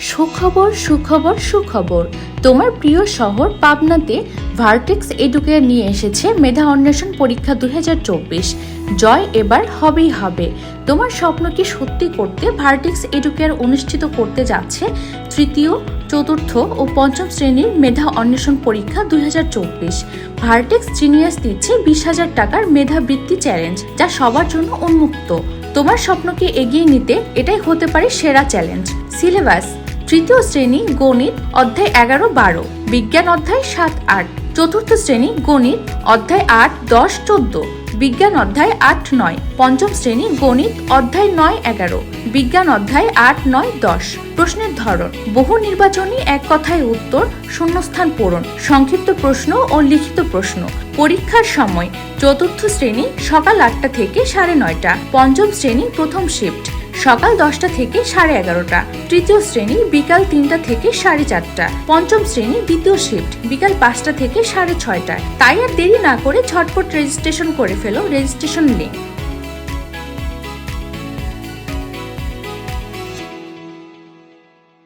সুখবর সুখবর সুখবর। তোমার প্রিয় শহর পাবনাতে ভার্টেক্স এডুকেয়ার নিয়ে এসেছে মেধা অন্বেষণ পরীক্ষা দু হাজার চব্বিশ। জয় এবার হবেই হবে। তোমার স্বপ্নকে সত্যি করতে ভার্টেক্স এডুকেয়ার অনুষ্ঠিত করতে যাচ্ছে? তৃতীয়, চতুর্থ ও পঞ্চম শ্রেণির মেধা অন্বেষণ পরীক্ষা দুই হাজার চব্বিশ। ভার্টেক্স জিনিয়াস দিচ্ছে বিশ হাজার টাকার মেধা বৃত্তি চ্যালেঞ্জ, যা সবার জন্য উন্মুক্ত। তোমার স্বপ্নকে এগিয়ে নিতে? এটাই হতে পারে সেরা চ্যালেঞ্জ। সিলেবাস। তৃতীয় শ্রেণি গণিত অধ্যায় এগারো বারো, বিজ্ঞান অধ্যায় সাত আট, চতুর্থ শ্রেণি গণিত অধ্যায় আট দশ চোদ্দ, বিজ্ঞান অধ্যায় আট নয়, পঞ্চম শ্রেণি গণিত অধ্যায় নয় এগারো, বিজ্ঞান অধ্যায় আট নয় দশ। প্রশ্নের ধরন, বহু নির্বাচনী এক কথায় উত্তর, শূন্যস্থান পূরণ, সংক্ষিপ্ত প্রশ্ন ও লিখিত প্রশ্ন। পরীক্ষার সময়, চতুর্থ শ্রেণি সকাল আটটা থেকে সাড়ে নয়টা, পঞ্চম শ্রেণি প্রথম শিফট। সকাল দশটা থেকে সাড়ে এগারোটা। তৃতীয় শ্রেণি বিকাল তিনটা থেকে সাড়ে চারটা। পঞ্চম শ্রেণি দ্বিতীয় শিফট বিকাল পাঁচটা থেকে সাড়ে ছয়টা তাই আর দেরি না করে ঝটপট রেজিস্ট্রেশন করে ফেলো রেজিস্ট্রেশন লিঙ্ক